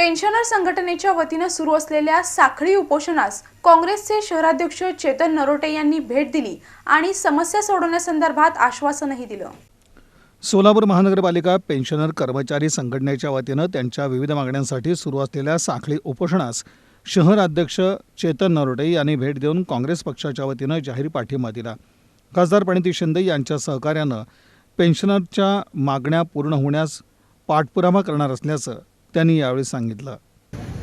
Pensioner संघटनेच्या वतीनं सुरू असलेल्या साखळी उपोषणास काँग्रेसचे शहराध्यक्ष चेतन नरोटे यांनी भेट दिली आणि समस्या सोडवण्यासंदर्भात आश्वासनही दिलं. सोलापूर महानगरपालिका पेन्शनर कर्मचारी संघटनेच्या वतीनं त्यांच्या विविध मागण्यांसाठी सुरू असलेल्या साखळी उपोषणास शहर अध्यक्ष चेतन नरोटे यांनी भेट देऊन काँग्रेस पक्षाच्या वतीनं जाहीर पाठिंबा दिला. खासदार प्रणिती शिंदे यांच्या सहकार्यानं पेन्शनरच्या मागण्या पूर्ण होण्यास पाठपुरावा करणार असल्याचं त्यांनी यावेळी सांगितलं.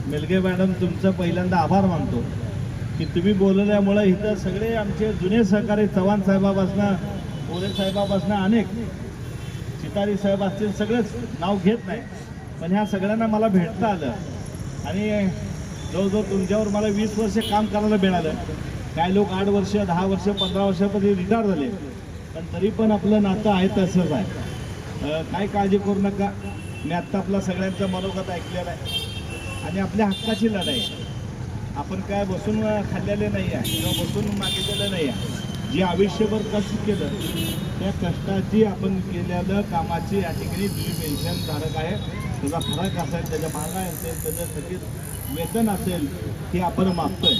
मेलगे मॅडम तुमचं पहिल्यांदा आभार मानतो की तुम्ही बोलवल्यामुळं इथं सगळे आमचे जुने सहकारी चव्हाण साहेबापासनं मोरे साहेबापासनं अनेक चितारी साहेब असतील सगळंच नाव घेत नाही. पण ह्या सगळ्यांना मला भेटता आलं. आणि जवळजवळ तुमच्यावर मला वीस वर्ष काम करायला मिळालं. काय लोक आठ वर्ष दहा वर्ष पंधरा वर्षापर्यंत रिटायर झाले. पण तरी पण आपलं नातं आहे तसंच आहे. काय काळजी करू नका. मी आत्ता आपला सगळ्यांचं मनोगत ऐकलेलं आहे. आणि आपल्या हक्काची लढाई. आहे. आपण काय बसून खाल्लेले नाही आहे किंवा बसून मागितलेलं नाही आहे. जे आयुष्यभर कष्ट केलं त्या कष्टाची आपण केलेलं कामाची या ठिकाणी जी पेन्शन धारक आहे. त्याचा फरक असेल त्याच्या महागाई असेल त्याचं थकीत वेतन असेल हे आपण मागतोय.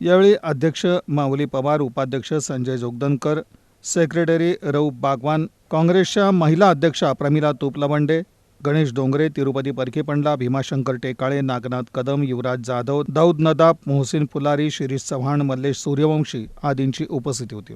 यावेळी अध्यक्ष माऊली पवार उपाध्यक्ष संजय जोगदनकर सेक्रेटरी रऊप बागवान काँग्रेसच्या महिला अध्यक्षा प्रमिला तुपलवंडे गणेश डोंगरे तिरुपती परखेपंडला भीमाशंकर टेकाळे नागनाथ कदम युवराज जाधव दाऊद नदाब मोहसिन फुलारी शिरीष चव्हाण मल्लेश सूर्यवंशी आदींची उपस्थिती होती.